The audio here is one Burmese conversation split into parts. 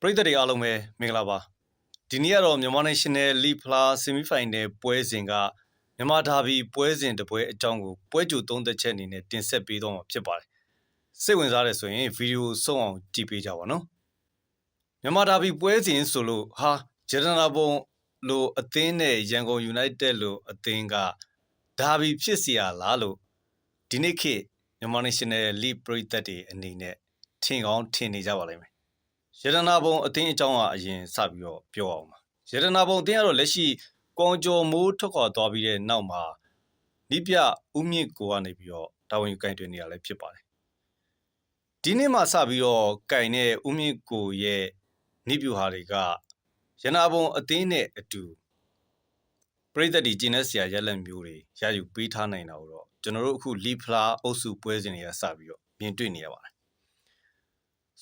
ပရိသတ်တွေအားလုံးပဲမင်္ဂလာပါဒီနေ့ကတော့မြန်မာ National League Plus Semi Final ပွဲစဉ်ကမြန်မာဒါဘီပွဲစဉ်တစ်ပွဲအကြောင်းကိုပွဲကြိုသုံးသက်ချက်အနေနဲ့တင်ဆက်ပေးတော့မှာဖြစ်ပါတယ်စိတ်ဝင်စားတယ်ဆိုရင်ဗီဒီယိုဆုံးအောင်ကြည့်ပေးကြပါနော်မြန်မာဒါဘီပွဲစဉ်ဆိုလို့ဟာဂျေဒနာဘုံလိုအသင်းနဲ့ရန်ကုန် United လိုအသင်းကဒါဘီဖြစ်စီရလားလို့ဒီနေ့ခေတ်မြန်မာ National League ပရိသတ်တွေအနေနဲ့ထင်ကောင်းထင်နေကြပါလိမ့်မယ် ရတနာဘုံအသင်းအကြောင်းကအရင်စပြီးတော့ပြောအောင်ပါရတနာဘုံအသင်းကတော့လက်ရှိကွန်ကျော်မိုးထွက်ခွာသွားပြီးတဲ့နောက်မှာနိပြဥမြင့်ကိုကနေပြီးတော့တာဝန်ယူကင်တွင်နေရလဲဖြစ်ပါတယ်ဒီနေ့မှစပြီးတော့ကင်တဲ့ဥမြင့်ကိုရဲ့နိပြူဟာတွေကရတနာဘုံအသင်းနဲ့အတူပြည်သက်ဒီကျင်းတဲ့ဆရာရက်လက်မျိုးတွေရယူပေးထားနိုင်တာကိုတော့ကျွန်တော်တို့အခုလီဖလာအုပ်စုပွဲစဉ်တွေကစပြီးတော့မြင်တွေ့နေရပါတယ်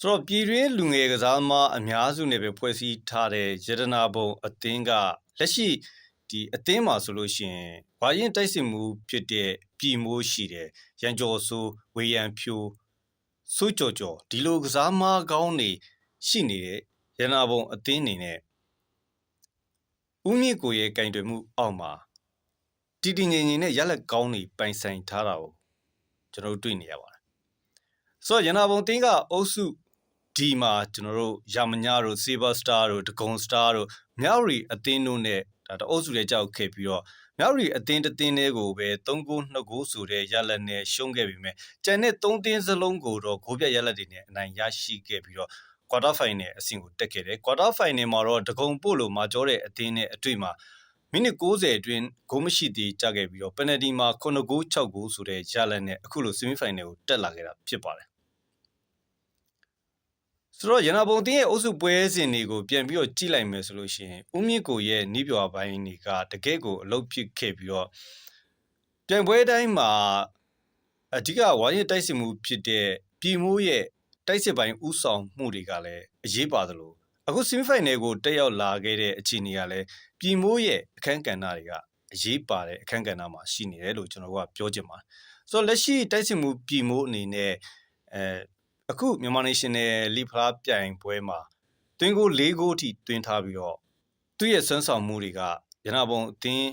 ဆိုတော့ပြည်တွင်းလူငယ်ကစားသမားအများစုနဲ့ပဲဖွဲ့စည်းထားတဲ့ရတနာဘုံအသင်းကလက်ရှိဒီအသင်းမှာဆိုလို့ရှိရင်ဘာရင်တိုက်စစ်မှုဖြစ်တဲ့ပြည်မိုးရှိတယ်ရန်ကျော်စိုးဝေယံဖြိုးစိုးကြော်ကြော်ဒီလိုကစားသမားကောင်းတွေရှိနေတဲ့ရတနာဘုံအသင်းနေနဲ့ဦးမြင့်ကိုရဲ့ကင်တွယ်မှုအောက်မှာတီတီငင်ငင်နဲ့ရက်လက်ကောင်းတွေပိုင်ဆိုင်ထားတာကိုကျွန်တော်တို့တွေ့နေရပါတယ်ဆိုတော့ရတနာဘုံအသင်းကအုပ်စု ဒီမှာကျွန်တော်တို့ယာမညာတို့ Saber Star တို့ဒဂုံ Star တို့မြောက်ရီအသင်းတို့နဲ့ဒါတအုပ်စုတွေကြောက်ခဲ့ပြီးတော့မြောက်ရီအသင်းတစ်သင်းတွေကိုပဲ3ဂိုး2ဂိုးဆိုတဲ့ရလက်နဲ့ရှုံးခဲ့ပြီးမြဲကျန်တဲ့3သင်းစလုံးကိုတော့ဂိုးပြတ်ရလက်တွေနဲ့အနိုင်ရရှိခဲ့ပြီးတော့ quarter final အဆင့်ကိုတက်ခဲ့တယ် quarter final မှာတော့ဒဂုံပို့လို့မာကျောတဲ့အသင်းနဲ့အတွေ့မှာမိနစ်60အတွင်းဂိုးမရှိသေးကြခဲ့ပြီးတော့ penalty မှာ9ဂိုး6ဂိုးဆိုတဲ့ရလက်နဲ့အခုလို semi final ကိုတက်လာခဲ့တာဖြစ်ပါတယ် ဆိုတော့ရနာဘုံတင်းရဲ့အုပ်စုပွဲစဉ်တွေကိုပြန်ပြီးတော့ကြည့်လိုက်မယ်ဆိုလို့ရှိရင်ဦးမြင့်ကိုရဲ့နီးပြွာပိုင်းတွေကတကယ့်ကိုအလုပ်ဖြစ်ခဲ့ပြီးတော့ပြန်ပွဲတိုင်းမှာအဓိကဝိုင်းရတိုက်စစ်မှုဖြစ်တဲ့ပြည်မိုးရဲ့တိုက်စစ်ပိုင်းဥဆောင်မှုတွေကလည်းအရေးပါသလိုအခု semi final ကိုတက်ရောက်လာခဲ့တဲ့အခြေအနေကလည်းပြည်မိုးရဲ့အခန်းကဏ္ဍတွေကအရေးပါတဲ့အခန်းကဏ္ဍမှာရှိနေတယ်လို့ကျွန်တော်ကပြောချင်ပါတယ်ဆိုတော့လက်ရှိတိုက်စစ်မှုပြည်မိုးအနေနဲ့အဲ အခုမြန်မာ National League ဖလားပြိုင်ပွဲမှာတွင်းကို၄ဂိုးအထိတွင်းထားပြီးတော့သူ့ရဲ့ဆွမ်းဆောင်မှုတွေကရနာပုံအသင်း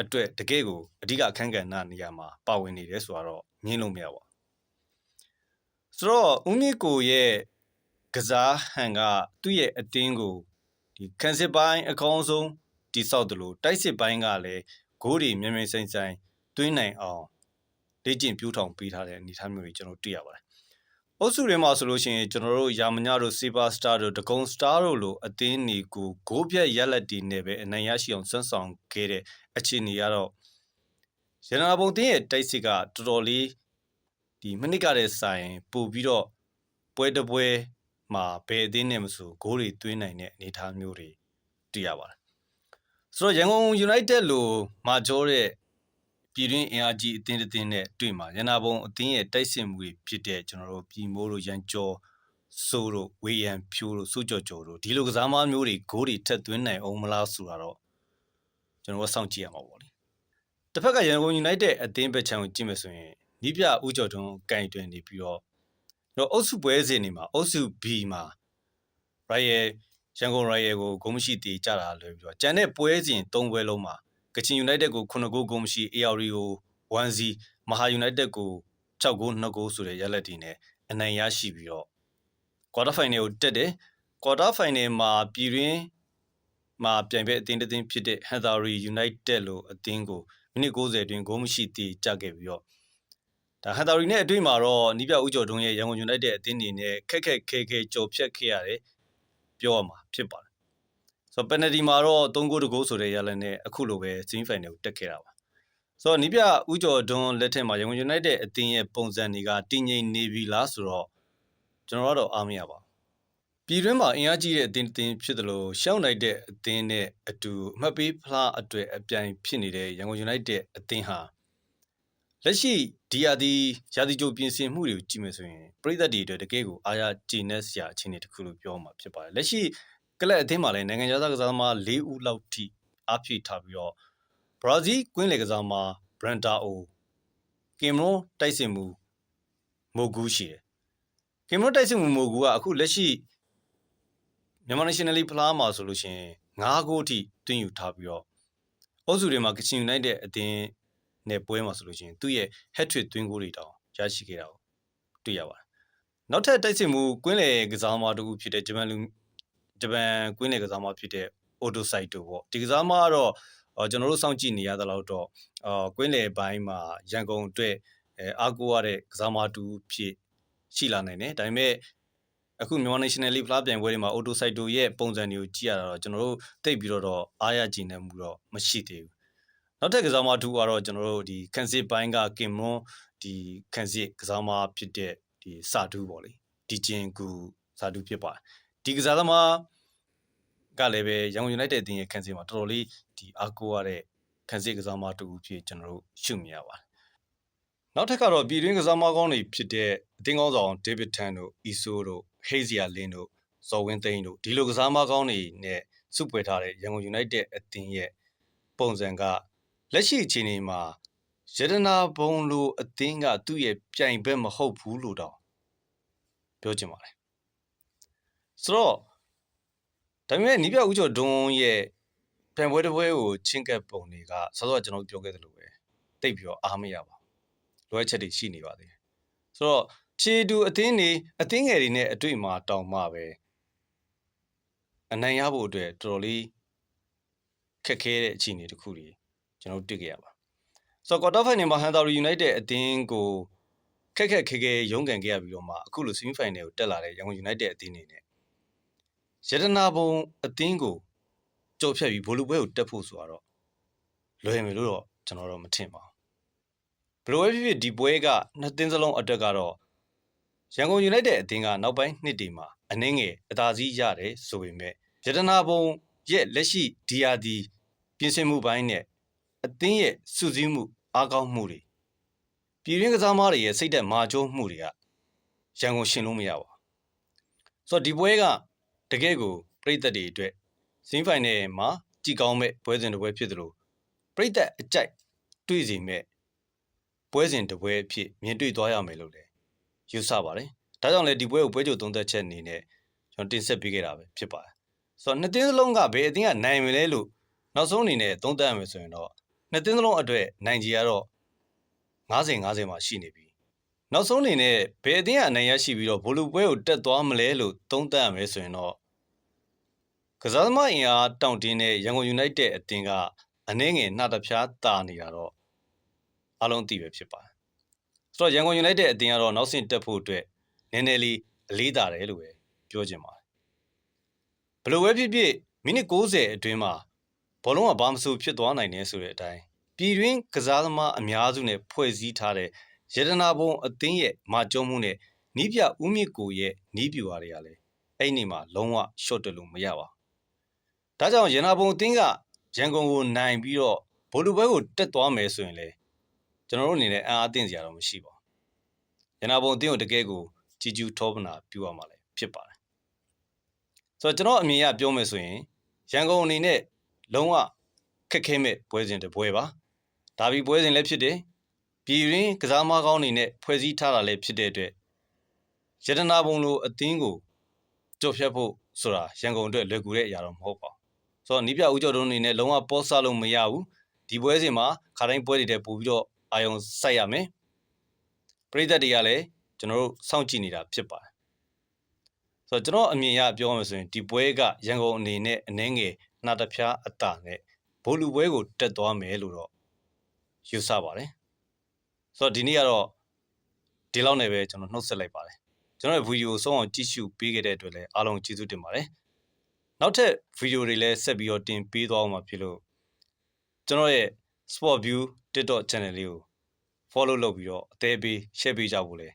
အတွက်တကယ့်ကိုအဓိကအခန်းကဏ္ဍနေရာမှာပါဝင်နေတယ်ဆိုတော့ငင်းလို့မရပါဘူးဆိုတော့ဦးမြင့်ကိုရဲ့ကစားဟန်ကသူ့ရဲ့အသင်းကိုဒီကန်စစ်ပိုင်းအကောင်းဆုံးတိဆောက်တယ်လို့တိုက်စစ်ပိုင်းကလည်းဂိုးတွေမြင်မြင်ဆိုင်ဆိုင်တွင်းနိုင်အောင်လေ့ကျင့်ပြူးထောင်ပေးထားတဲ့အနေအထားမျိုးတွေကျွန်တော်တွေ့ရပါတယ်အု ပ်စုတွေမှာဆိုလို့ရှိရင်ကျွန်တော်တို့ယာမညတို့ Super Star တို့ဒဂုံ Star တို့လိုအသင်းတွေကိုဂိုးပြတ်ရက်လက်တီနဲ့ပဲအနိုင်ရရှိအောင်ဆွမ်းဆောင်ခဲ့တဲ့အခြေအနေကတော့ရတနာပုံတင်းရဲ့တိုက်စစ်ကတော်တော်လေးဒီမိနစ်ကတည်းဆိုင်ပို့ပြီးတော့ပွဲတစ်ပွဲမှာဘယ်အသင်းနဲ့မဆိုဂိုးတွေသွင်းနိုင်တဲ့အနေအထားမျိုးတွေတွေ့ရပါတယ်ဆိုတော့ရန်ကုန် United လိုမာကျော်တဲ့ ပြည်တွင်းအင်အားကြီးအသင်းတစ်သင်းနဲ့တွေ့မှာရန်နာဘုံအသင်းရဲ့တိုက်စစ်မှုတွေဖြစ်တဲ့ကျွန်တော်တို့ပြည်မိုးတို့ရန်ကျော်ဆိုးတို့ဝေယံဖြိုးတို့စိုးကြော်ကြော်တို့ဒီလိုကစားမမျိုးတွေဂိုးတွေထက်သွင်းနိုင်အောင်မလားဆိုတာတော့ကျွန်တော်တို့စောင့်ကြည့်ရမှာပေါ့လေတစ်ဖက်ကရန်ကုန် United အသင်းဘက်ချန်ကိုကြည့်မယ်ဆိုရင်နီးပြဦးကျော်ထွန်းကင်တွင်နေပြီးတော့တော့အုပ်စုပွဲစဉ်တွေမှာအုပ်စု B မှာ Royal ရန်ကုန် Royal ကိုဂိုးမရှိတေကြတာလွယ်ပြီးတော့ကျန်တဲ့ပွဲစဉ်၃ပွဲလုံးမှာ ကချင် United ကို9ဂိုးဂိုးမရှိ AR ကို1-0မဟာ United ကို6ဂိုး2ဂိုးဆိုတဲ့ရလက်တီနဲ့အနိုင်ရရှိပြီးတော့ quarter final ကိုတက်တယ် quarter final မှာပြည်တွင်းမှာပြိုင်ပွဲအသင်းတစ်သင်းဖြစ်တဲ့ Hanthari United လို့အသင်းကိုမိနစ်90အတွင်းဂိုးမရှိတေကြခဲ့ပြီးတော့ဒါ Hanthari နဲ့အတွေ့မှာတော့နီးပြဦးကျော်တုံးရဲ့ရန်ကုန် United အသင်းနေနဲ့ခက်ခက်ခဲခဲကြော်ဖြတ်ခဲ့ရတယ်ပြောရမှာဖြစ်ပါတယ် ဆိုတော့ penalty မှာတော့3ဂိုးတဂိုးဆိုတဲ့ရလနဲ့အခုလိုပဲ semi final ကိုတက်ခဲ့တာပါဆိုတော့နီးပြဦးကျော်ဒွန်းလက်ထက်မှာရန်ကုန် United အသင်းရဲ့ပုံစံတွေကတည်ငြိမ်နေပြီလားဆိုတော့ကျွန်တော်ကတော့အားမရပါဘူးပြည်တွင်းမှာအင်အားကြီးတဲ့အသင်းအသင်းဖြစ်တယ်လို့ရှောင်းနိုင်တဲ့အသင်းနဲ့အတူအမှတ်ပေးဖလားအတွေ့အပြိုင်ဖြစ်နေတဲ့ရန်ကုန် United အသင်းဟာလက်ရှိဒီယာဒီယာဒီကြိုပြင်ဆင်မှုတွေကိုကြည့်မယ်ဆိုရင်ပြည်သက်တွေအတွက်တကယ်ကိုအားရကျေနပ်စရာအခြေအနေတစ်ခုလို့ပြောမှာဖြစ်ပါတယ်လက်ရှိက လပ်အသင်းမှာလည်းနိုင်ငံခြားသားကစားသမား၄ဦးလောက်ထိအားဖြည့်ထားပြီးတော့ဘရာဇီးကွင်းလေကစားသမားဘရန်တာအိုကင်မရွန်တိုက်စစ်မှုမိုဂူရှိတယ်ကင်မရွန်တိုက်စစ်မှုမိုဂူကအခုလက်ရှိမြန်မာ nationally ဖလားမှာဆိုလို့ရှိရင်9ဂိုးအထိတွင်းယူထားပြီးတော့အုပ်စုတွေမှာကချင်ယူနိုက်တဲ့အသင်းနဲ့ပွဲမှာဆိုလို့ရှိရင်သူ့ရဲ့ hat trick သွင်းဂိုးတွေတောင်ရရှိခဲ့တာကိုတွေ့ရပါတယ်။နောက်ထပ်တိုက်စစ်မှုကွင်းလေကစားသမားတူဖြစ်တဲ့ဂျပန်လူ ဂျပန်ကွင်းလေကစားသမားဖြစ်တဲ့ Odo Saito ပေါ့ဒီကစားသမားကတော့အော်ကျွန်တော်တို့စောင့်ကြည့်နေရသလောက်တော့အော်ကွင်းလေပိုင်းမှာရန်ကုန်အတွက်အဲအားကိုးရတဲ့ကစားသမားတူဖြစ်ရှိလာနိုင်တယ်ဒါပေမဲ့အခုမြန်မာ National League ဖလားပြိုင်ပွဲတွေမှာ Auto Saito ရဲ့ပုံစံတွေကိုကြည့်ရတာတော့ကျွန်တော်တို့တိတ်ပြီးတော့တော့အားရကြည်နေမှုတော့မရှိသေးဘူးနောက်ထပ်ကစားသမားတူကတော့ကျွန်တော်တို့ဒီကန်စစ်ပိုင်းကကင်မွန်ဒီကန်စစ်ကစားသမားဖြစ်တဲ့ဒီစာတူပေါ့လေဒီဂျင်ကူစာတူဖြစ်ပါတယ်ဒီကစားသမား ကလည်းပဲရန်ကုန် United အသင်းရဲ့ကန်စစ်မှာတော်တော်လေးဒီအားကိုးရတဲ့ကန်စစ်ကစားသမားတူဖြစ်ကျွန်တော်တို့ရှုမြင်ရပါတယ်နောက်ထပ်ကတော့ပြည်တွင်းကစားသမားကောင်းတွေဖြစ်တဲ့အသင်းကောင်းဆောင်ဒေးဗစ်ထန်တို့အီဆိုတို့ဟေးဇီယာလင်းတို့ဇော်ဝင်းသိန်းတို့ဒီလိုကစားသမားကောင်းတွေနဲ့စုပွဲထားတဲ့ရန်ကုန် United အသင်းရဲ့ပုံစံကလက်ရှိအခြေအနေမှာရတနာဘုံလိုအသင်းကသူ့ရဲ့ပြိုင်ဘက်မဟုတ်ဘူးလို့တော့ပြောချင်ပါတယ်ဆိုတော့ ဒါပေမဲ့နီးပြဦးကျော်ဒွန်းရဲ့ပြိုင်ပွဲတစ်ပွဲကိုချင်းကပ်ပုံတွေကဆောစောကကျွန်တော်ပြောခဲ့သလိုပဲတိတ်ပြီးတော့အားမရပါဘူးလွှဲချက်တွေရှိနေပါသေးတယ်ဆိုတော့ခြေတူအသင်းတွေအသင်းငယ်တွေနဲ့အတွေ့အမှာတောင်မှပဲအနိုင်ရဖို့အတွက်တော်တော်လေးခက်ခဲတဲ့အခြေအနေတစ်ခုတွေကျွန်တော်တွေ့ခဲ့ရပါဆိုတော့ quarter final မှာ Hunter United အသင်းကိုခက်ခက်ခဲခဲရုန်းကန်ခဲ့ရပြီးတော့မှအခုလို semi final ကိုတက်လာတဲ့ရန်ကုန် United အသင်းနေနဲ့ ရတနာဘုံအသင်းကိုကြော်ဖြတ်ပြီးဘောလုံးပွဲကိုတက်ဖို့ဆိုတော့လွယ်မယ်လို့တော့ကျွန်တော်တော့မထင်ပါဘူးဘယ်လိုပဲဖြစ်ဖြစ်ဒီပွဲကနှစ်သင်းစလုံးအတွက်ကတော့ရန်ကုန် United အသင်းကနောက်ပိုင်းနှစ်တွေမှာအနှင်းငယ်အသာစီးရတယ်ဆိုပေမဲ့ရတနာဘုံရဲ့လက်ရှိ DRD ပြင်ဆင်မှုပိုင်းနဲ့အသင်းရဲ့စုစည်းမှုအားကောင်းမှုတွေပြည်ရင်းကစားသမားတွေရဲ့စိတ်သက်မာကြိုးမှုတွေကရန်ကုန်ရှင်လို့မရပါဘူးဆိုတော့ဒီပွဲက တကယ့်ကိုပြည်သက်တွေအတွက်စင်းဖိုင်နယ်မှာကြည်ကောင်းမဲ့ပွဲစဉ်တစ်ပွဲဖြစ်သလိုပြည်သက်အကြိုက်တွေ့စီမဲ့ပွဲစဉ်တစ်ပွဲအဖြစ်မြင်တွေ့သွားရမယ်လို့လည်းယူဆပါတယ်ဒါကြောင့်လည်းဒီပွဲကိုပွဲကြိုသုံးသက်ချက်အနေနဲ့ကျွန်တော်တင်ဆက်ပေးခဲ့တာပဲဖြစ်ပါတယ်ဆိုတော့နှစ်သင်းစလုံးကဘယ်အသင်းကနိုင်မလဲလို့နောက်ဆုံးအနေနဲ့သုံးသပ်ရမယ်ဆိုရင်တော့နှစ်သင်းစလုံးအတွက်နိုင်ကြီးကတော့90 90မှာရှိနေပြီနောက်ဆုံးအနေနဲ့ဘယ်အသင်းကအနိုင်ရရှိပြီးတော့ဘိုလူပွဲကိုတက်သွားမလဲလို့သုံးသပ်ရမယ်ဆိုရင်တော့ ကစားသမားအင်အားတောင့်တင်းတဲ့ရန်ကုန် United အသင်းကအနှဲငယ်နှာတပြားတာနေတာတော့အလုံးသိပဲဖြစ်ပါတယ်ဆိုတော့ရန်ကုန် United အသင်းကတော့နောက်ဆင့်တက်ဖို့အတွက်နည်းနည်းလေးအလေးတာတယ်လို့ပဲပြောချင်ပါတယ်ဘယ်လိုပဲဖြစ်ဖြစ်မိနစ်60အတွင်းမှာဘောလုံးကဘာမဆိုဖြစ်သွားနိုင်တယ်ဆိုတဲ့အတိုင်းပြည်တွင်းကစားသမားအများစုနဲ့ဖွဲ့စည်းထားတဲ့ရတနာဘုံအသင်းရဲ့မာကျုံးမှုနဲ့နီးပြဦးမြင့်ကိုရဲ့နီးပြူဟာတွေကလည်းအဲ့ဒီမှာလုံးဝ short တက်လို့မရပါဘူး ဒါကြောင့်ရတနာဘုံအသင်းကရန်ကုန်ကိုနိုင်ပြီးတော့ဗိုလ်လူပွဲကိုတက်သွားမယ်ဆိုရင်လေကျွန်တော်တို့အနေနဲ့အံ့အားသင့်စရာတော့မရှိပါဘူးရတနာဘုံအသင်းကိုတကယ်ကိုကြီးကျူးထောပနာပြုရမှာလည်းဖြစ်ပါတယ်ဆိုတော့ကျွန်တော်အမြင်အရပြောမယ်ဆိုရင်ရန်ကုန်အနေနဲ့လုံးဝခက်ခဲမဲ့ပွဲစဉ်တစ်ပွဲပါဒါပြီးပွဲစဉ်လည်းဖြစ်တယ်ပြည်ရင်းကစားမကောင်းတွေနဲ့ဖွဲ့စည်းထားတာလည်းဖြစ်တဲ့အတွက်ရတနာဘုံလိုအသင်းကိုကြော်ဖြတ်ဖို့ဆိုတာရန်ကုန်အတွက်လွယ်ကူတဲ့အရာတော့မဟုတ်ပါဘူး ဆိုတော့နီးပြဦးကျော်တို့အနေနဲ့လုံးဝပေါ်ဆလို့မရဘူးဒီပွဲစဉ်မှာခါတိုင်းပွဲတွေတည်းပို့ပြီးတော့အာယုံစိုက်ရမယ်ပရိသတ်တွေကလည်းကျွန်တော်တို့စောင့်ကြည့်နေတာဖြစ်ပါတယ်ဆိုတော့ကျွန်တော်အမြင်အရပြောရမယ်ဆိုရင်ဒီပွဲကရန်ကုန်အနေနဲ့အနှဲငယ်နှာတဖျားအတာနဲ့ဘိုလ်လူပွဲကိုတက်သွားမယ်လို့တော့ယူဆပါတယ်ဆိုတော့ဒီနေ့ကတော့ဒီလောက်နဲ့ပဲကျွန်တော်နှုတ်ဆက်လိုက်ပါတယ်ကျွန်တော်ရဲ့ဗီဒီယိုဆုံးအောင်ကြည့်ရှုပေးခဲ့တဲ့အတွက်လည်းအားလုံးကျေးဇူးတင်ပါတယ် နောက်ထပ်ဗီဒီယိုတွေလည်းဆက်ပြီးတော့တင်ပေးသွားအောင်မှာဖြစ်လို့ကျွန်တော်ရဲ့ Sport View TikTok channel လေးကို follow လုပ်ပြီးတော့အသေးပေး share ပေးကြဖို့လည်း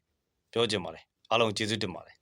ပြောချင်ပါတယ်အားလုံးကျေးဇူးတင်ပါတယ်